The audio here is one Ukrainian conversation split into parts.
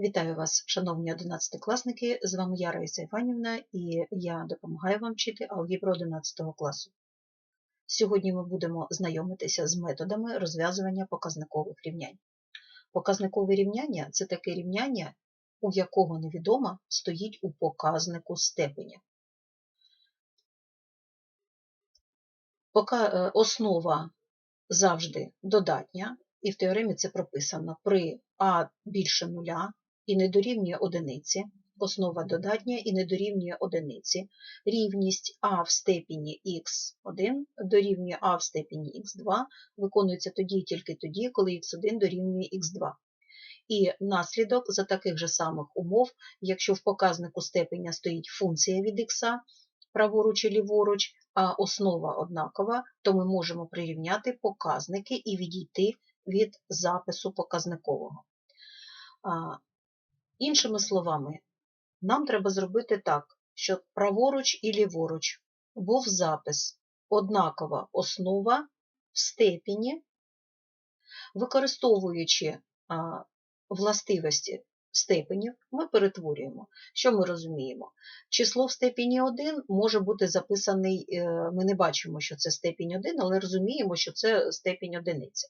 Вітаю вас, шановні 11-класники! З вами я, Раїса Іванівна, і я допомагаю вам вчити алгебру 11 класу. Сьогодні ми будемо знайомитися з методами розв'язування показникових рівнянь. Показникове рівняння це таке рівняння, у якого невідома стоїть у показнику степеня. Основа завжди додатня, і в теоремі це прописано при а більше нуля і не дорівнює одиниці, основа додатня і не дорівнює одиниці, рівність а в степені х1 дорівнює а в степені х2 виконується тоді і тільки тоді, коли х1 дорівнює х2. І наслідок за таких же самих умов, якщо в показнику степеня стоїть функція від х, праворуч і ліворуч, а основа однакова, то ми можемо прирівняти показники і відійти від запису показникового. Іншими словами, нам треба зробити так, щоб праворуч і ліворуч був запис однакова основа в степені, використовуючи властивості степенів, ми перетворюємо. Що ми розуміємо? Число в степені 1 може бути записаний, е, ми не бачимо, що це степінь 1, але розуміємо, що це степінь одиниця.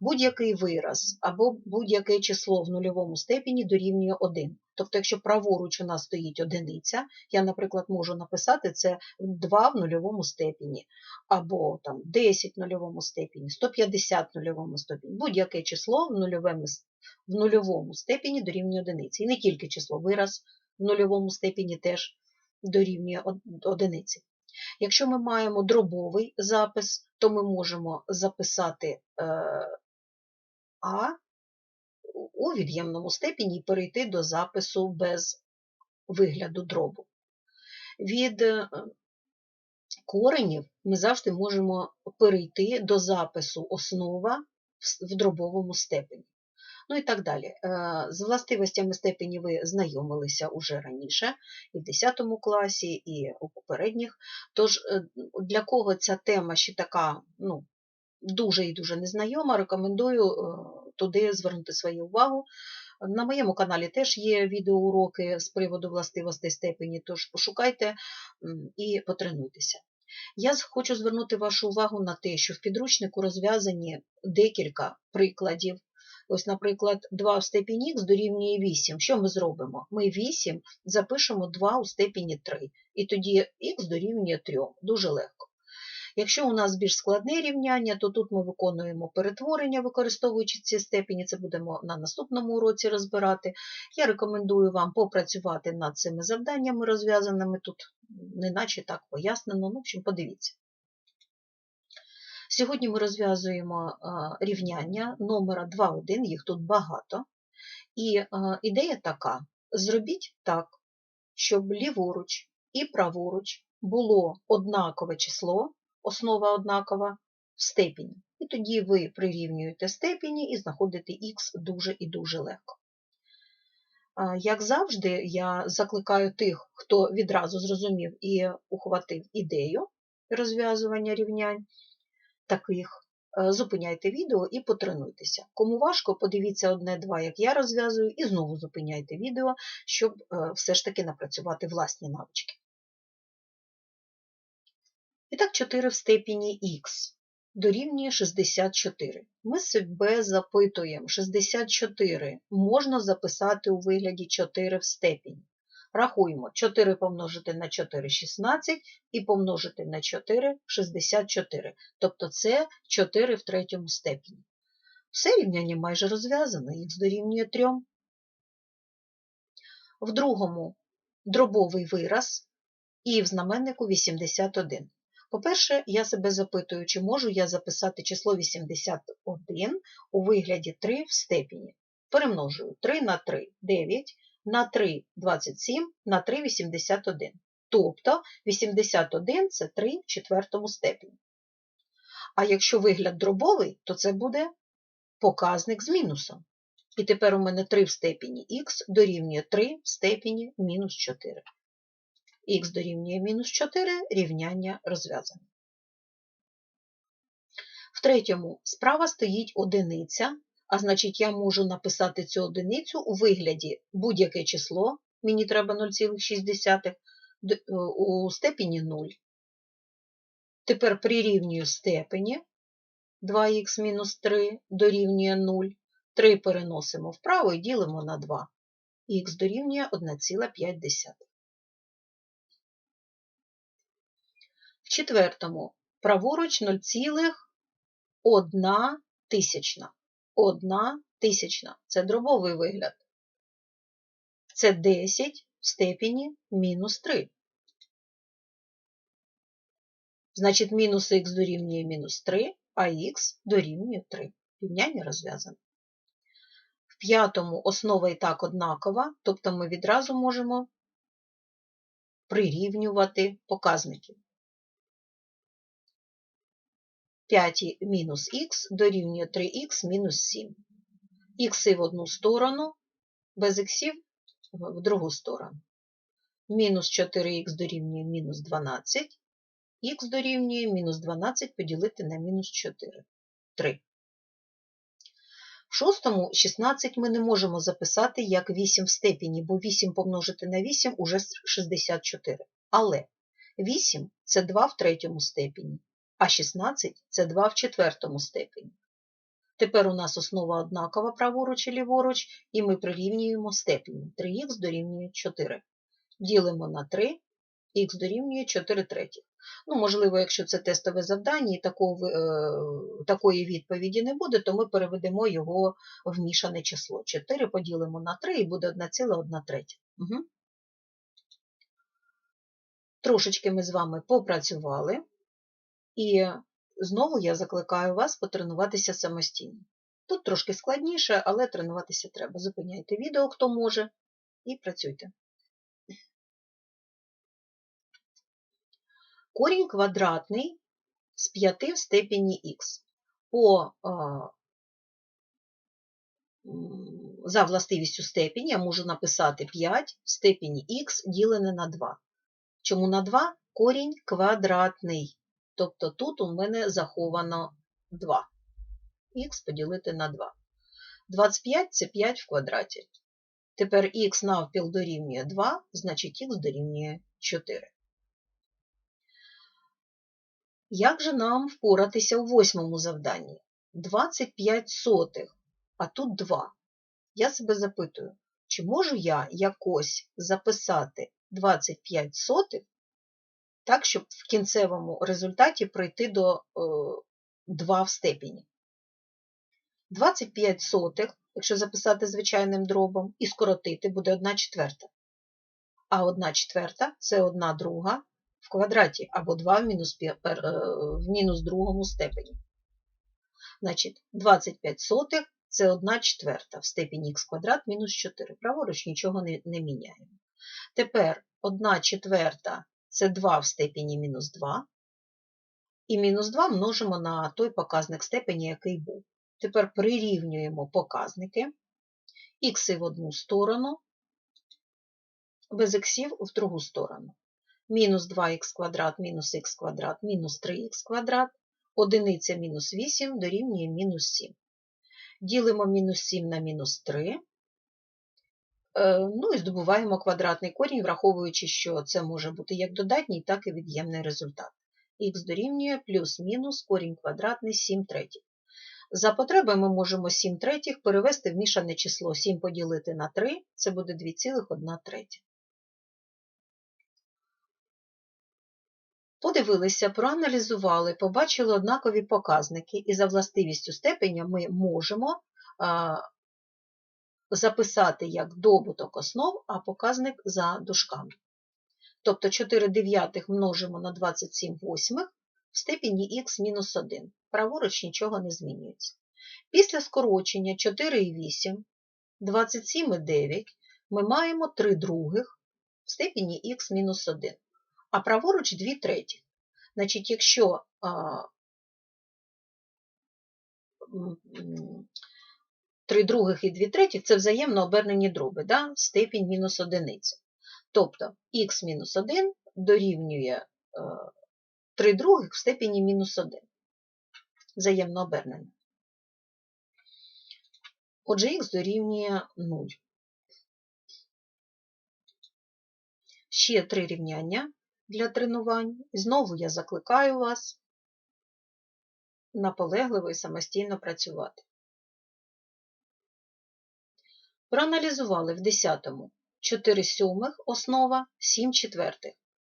Будь-який вираз або будь-яке число в нульовому степені дорівнює 1. Тобто, якщо праворуч у нас стоїть одиниця, я, наприклад, можу написати це 2 в нульовому степені, або там, 10 в нульовому степені, 150 в нульовому степені. Будь-яке число в нульовому, в нульовому степені дорівнює одиниці. І не тільки число, вираз в нульовому степені теж дорівнює одиниці. Якщо ми маємо дробовий запис, то ми можемо записати е, А у від'ємному степені і перейти до запису без вигляду дробу. Від е, коренів ми завжди можемо перейти до запису основа в дробовому степені ну і так далі. Е, з властивостями степені ви знайомилися уже раніше, і в 10 класі, і у попередніх. Тож, е, для кого ця тема ще така ну, дуже і дуже незнайома, рекомендую е, туди звернути свою увагу. На моєму каналі теж є відеоуроки з приводу властивостей степені, тож пошукайте і потренуйтеся. Я хочу звернути вашу увагу на те, що в підручнику розв'язані декілька прикладів Ось, наприклад, 2 в степені х дорівнює 8. Що ми зробимо? Ми 8 запишемо 2 у степені 3, і тоді х дорівнює 3. Дуже легко. Якщо у нас більш складне рівняння, то тут ми виконуємо перетворення, використовуючи ці степені, це будемо на наступному уроці розбирати. Я рекомендую вам попрацювати над цими завданнями розв'язаними. Тут неначе так пояснено, ну, в общем, подивіться. Сьогодні ми розв'язуємо рівняння номера 2,1, їх тут багато. І ідея така: зробіть так, щоб ліворуч і праворуч було однакове число, основа однакова в степені. І тоді ви прирівнюєте степені і знаходите х дуже і дуже легко. Як завжди, я закликаю тих, хто відразу зрозумів і ухватив ідею розв'язування рівнянь таких, е, зупиняйте відео і потренуйтеся. Кому важко, подивіться одне-два, як я розв'язую, і знову зупиняйте відео, щоб е, все ж таки напрацювати власні навички. І так, 4 в степені х дорівнює 64. Ми себе запитуємо, 64 можна записати у вигляді 4 в степені. Рахуємо 4 помножити на 4 16 і помножити на 4 64. Тобто це 4 в третьому степені. Все рівняння майже розв'язано, х дорівнює 3. В другому дробовий вираз і в знаменнику 81. По-перше, я себе запитую, чи можу я записати число 81 у вигляді 3 в степені. Перемножую 3 на 3 9 на 3 27 на 3 81. Тобто 81 це 3 в четвертому степені. А якщо вигляд дробовий, то це буде показник з мінусом. І тепер у мене 3 в степені х дорівнює 3 в степені мінус 4. Х дорівнює мінус 4 рівняння розв'язане. В третьому справа стоїть одиниця, А значить, я можу написати цю одиницю у вигляді будь-яке число, мені треба 0,6, е, у степені 0. Тепер прирівнюю степені 2х мінус 3 дорівнює 0. 3 переносимо вправо і ділимо на 2. Х дорівнює 1,5. В четвертому праворуч 0,1 тисячна. 1 тисячна. Це дробовий вигляд. Це 10 в степені мінус 3. Значить, мінус х дорівнює мінус 3, а х дорівнює 3. Рівняння розв'язане. В п'ятому основа і так однакова, тобто ми відразу можемо прирівнювати показники. 5 мінус х дорівнює 3х мінус 7. Х в одну сторону, без х в другу сторону. Мінус 4х дорівнює мінус 12, х дорівнює мінус 12 поділити на мінус 4. 3. В шостому 16 ми не можемо записати як 8 в степені, бо 8 помножити на 8 уже 64. Але 8 – це 2 в третьому степені, а 16 – це 2 в четвертому степені. Тепер у нас основа однакова праворуч і ліворуч, і ми прирівнюємо степені. 3х дорівнює 4. Ділимо на 3, х дорівнює 4 третіх. Ну, можливо, якщо це тестове завдання і такого, е, такої відповіді не буде, то ми переведемо його в мішане число. 4 поділимо на 3 і буде 1,1 третя. Угу. Трошечки ми з вами попрацювали, і знову я закликаю вас потренуватися самостійно. Тут трошки складніше, але тренуватися треба. Зупиняйте відео, хто може, і працюйте. Корінь квадратний з 5 в степені х. По, за властивістю степені я можу написати 5 в степені х ділене на 2. Чому на 2? Корінь квадратний. Тобто тут у мене заховано 2. Х поділити на 2. 25 це 5 в квадраті. Тепер х навпіл дорівнює 2, значить х дорівнює 4. Як же нам впоратися у восьмому завданні? 25 сотих, а тут 2. Я себе запитую, чи можу я якось записати 25 сотих так, щоб в кінцевому результаті прийти до е, 2 в степені? 25 сотих, якщо записати звичайним дробом, і скоротити, буде 1 четверта. А 1 четверта – це 1 друга в квадраті або 2 в мінус, в мінус другому степені. Значить, 25 сотих – це 1 четверта в степені х квадрат мінус 4. Праворуч нічого не, не міняємо. Тепер 1 четверта – це 2 в степені мінус 2. І мінус 2 множимо на той показник степені, який був. Тепер прирівнюємо показники. Х в одну сторону, без х в другу сторону мінус 2х квадрат мінус х квадрат мінус 3х квадрат, одиниця мінус 8 дорівнює мінус 7. Ділимо мінус 7 на мінус 3. Е, ну і здобуваємо квадратний корінь, враховуючи, що це може бути як додатній, так і від'ємний результат. Х дорівнює плюс-мінус корінь квадратний 7 третіх. За потреби ми можемо 7 третіх перевести в мішане число 7 поділити на 3, це буде 2,1 третя. Подивилися, проаналізували, побачили однакові показники, і за властивістю степеня ми можемо записати як добуток основ, а показник за дужками. Тобто 4 дев'ятих множимо на 27 восьмих в степені х мінус 1. Праворуч нічого не змінюється. Після скорочення 4 і 8, 27 і 9 ми маємо 3 других в степені х мінус 1 а праворуч 2 треті. Значить, якщо а, 3 других і 2 третіх це взаємно обернені дроби, да? степінь мінус одиниця. Тобто х мінус 1 дорівнює 3 других в степені мінус 1. Взаємно обернене. Отже, х дорівнює 0. Ще три рівняння для тренувань. І знову я закликаю вас наполегливо і самостійно працювати. Проаналізували в 10-му 4 сьомих основа, 7 четвертих.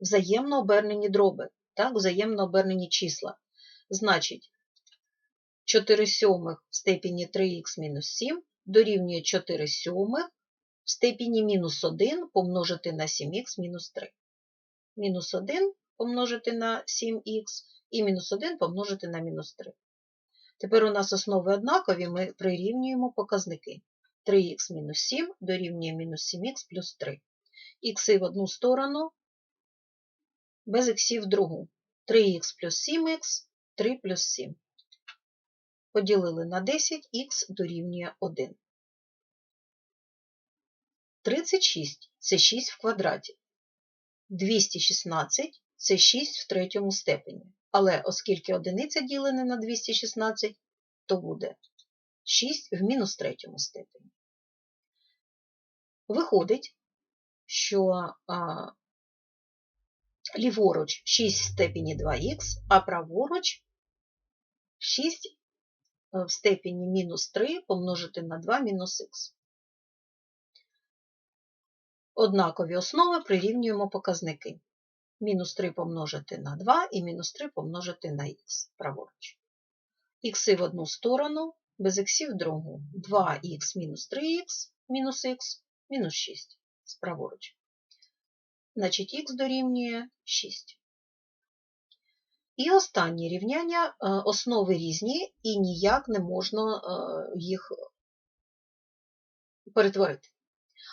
Взаємно обернені дроби, так, взаємно обернені числа. Значить, 4 сьомих в степені 3х мінус 7 дорівнює 4 сьомих в степені мінус 1 помножити на 7х мінус 3. Мінус 1 помножити на 7х і мінус 1 помножити на мінус 3. Тепер у нас основи однакові, ми прирівнюємо показники. 3х мінус 7 дорівнює мінус 7х плюс 3. Х в одну сторону, без х в другу. 3х плюс 7х, 3 плюс 7. Поділили на 10, х дорівнює 1. 36 це 6 в квадраті. 216 це 6 в третьому степені. Але оскільки одиниця ділена на 216, то буде 6 в мінус третьому степені. Виходить, що а, ліворуч 6 в степені 2х, а праворуч 6 в степені мінус 3 помножити на 2 мінус х. Однакові основи прирівнюємо показники. Мінус 3 помножити на 2 і мінус 3 помножити на х праворуч. Х в одну сторону, без х в другу. 2х мінус 3х мінус х мінус 6 праворуч. Значить, х дорівнює 6. І останнє рівняння основи різні, і ніяк не можна їх перетворити.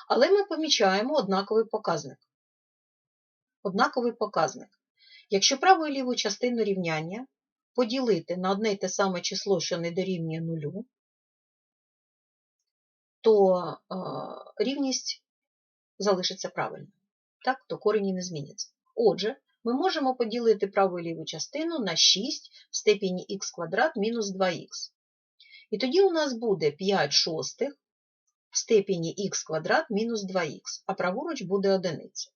Але ми помічаємо однаковий показник. Однаковий показник. Якщо праву і ліву частину рівняння поділити на одне й те саме число, що не дорівнює нулю, то рівність залишиться правильною. Так, то корені не зміняться. Отже, ми можемо поділити праву і ліву частину на 6 в степені х квадрат мінус 2х. І тоді у нас буде 5 шостих в степені х квадрат мінус 2х, а праворуч буде одиниця.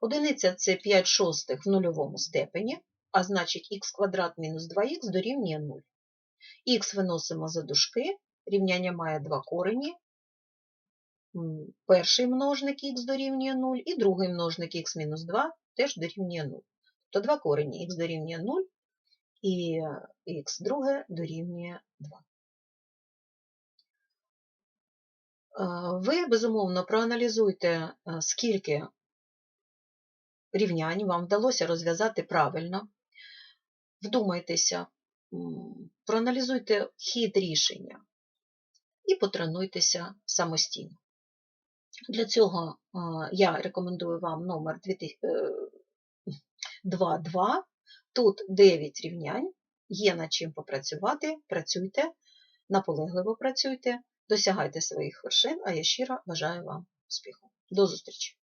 Одиниця це 5 шостих в нульовому степені, а значить х квадрат мінус 2х дорівнює 0. Х виносимо за дужки, рівняння має два корені. Перший множник х дорівнює 0, і другий множник х мінус 2 теж дорівнює 0. Тобто два корені х дорівнює 0 і х друге дорівнює 2. Ви, безумовно, проаналізуйте, скільки рівнянь вам вдалося розв'язати правильно. Вдумайтеся, проаналізуйте хід рішення і потренуйтеся самостійно. Для цього я рекомендую вам номер 2.2. Тут 9 рівнянь, є над чим попрацювати, працюйте, наполегливо працюйте, досягайте своїх вершин, а я щиро бажаю вам успіху. До зустрічі!